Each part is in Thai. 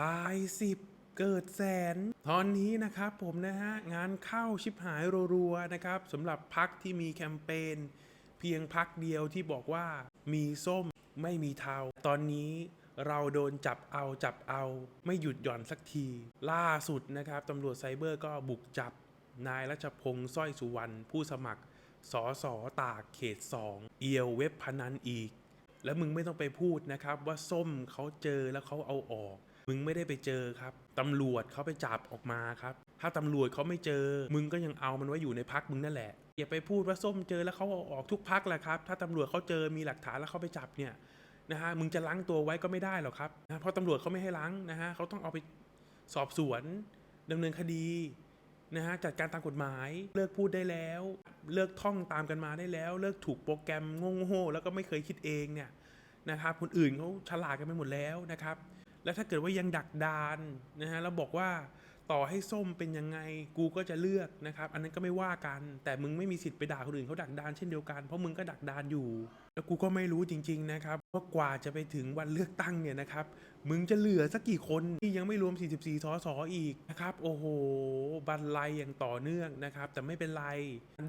ตายสิบเกิดแสน ตอนนี้นะครับผมนะฮะ งานเข้าชิบหายรัวๆนะครับสำหรับพักที่มีแคมเปญเพียงพักเดียวที่บอกว่ามีส้มไม่มีเทา ตอนนี้เราโดนจับเอาจับเอา ไม่หยุดหย่อนสักที ล่าสุดนะครับตำรวจไซเบอร์ก็บุกจับ นายรัชพงศ์สร้อยสุวรรณผู้สมัครสอสอตากเขต 2 เอียวเว็บพนันอีก แล้วมึงไม่ต้องไปพูดนะครับว่าส้มเขาเจอแล้วเขาเอาออก มึงไม่ได้ไปเจอครับตำรวจเขาไปจับออกมาครับ ถ้าตำรวจเขาไม่เจอ มึงก็ยังเอามันไว้อยู่ในพักมึงนั่นแหละอย่าไปพูดว่าส้มเจอแล้วเขาเอาออกทุกพักแหละครับ ถ้าตำรวจเขาเจอมีหลักฐานแล้วเขาไปจับเนี่ยนะฮะมึงจะล้างตัวไว้ก็ไม่ได้หรอกครับนะเพราะตำรวจเขาไม่ให้ล้างนะฮะเขาต้องเอาไปสอบสวนดำเนินคดี นะฮะจัดการตามกฎหมาย เลิกพูดได้แล้ว เลิกท่องตามกันมาได้แล้ว เลิกถูกโปรแกรมงงโง่แล้วก็ไม่เคยคิดเองเนี่ยนะครับคนอื่นเขาฉลาดกันไปหมดแล้วนะครับ แล้วถ้าเกิดว่ายังดักดานนะฮะแล้วบอกว่า ต่อให้ส้มเป็นยังไงกูก็จะเลือกนะครับ อันนั้นก็ไม่ว่ากัน แต่มึงไม่มีสิทธิ์ไปด่าคนอื่นเขาดักดานเช่นเดียวกันเพราะมึงก็ดักดานอยู่ แล้วกูก็ไม่รู้จริง ๆ นะครับว่ากว่าจะไปถึงวันเลือกตั้งเนี่ยนะครับ มึงจะเหลือสักกี่คนที่ยังไม่รวม 44สสอีกนะครับ โอ้โห บันไลอย่างต่อเนื่องนะครับ แต่ไม่เป็นไร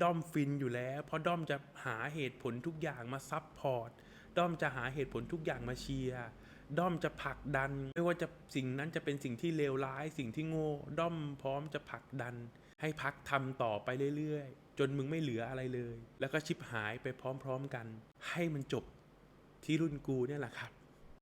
ด้อมฟินอยู่แล้ว เพราะด้อมจะหาเหตุผลทุกอย่างมาซับพอร์ต ด้อมจะหาเหตุผลทุกอย่างมาเชียร์ด้อมจะผลักดัน ไม่ว่าจะสิ่งนั้นจะเป็นสิ่งที่เลวร้าย สิ่งที่โง่ ด้อมพร้อมจะผลักดัน ให้พักทำต่อไปเรื่อยๆ จนมึงไม่เหลืออะไรเลย แล้วก็ชิบหายไปพร้อมๆกัน ให้มันจบที่รุ่นกูเนี่ยแหละครับ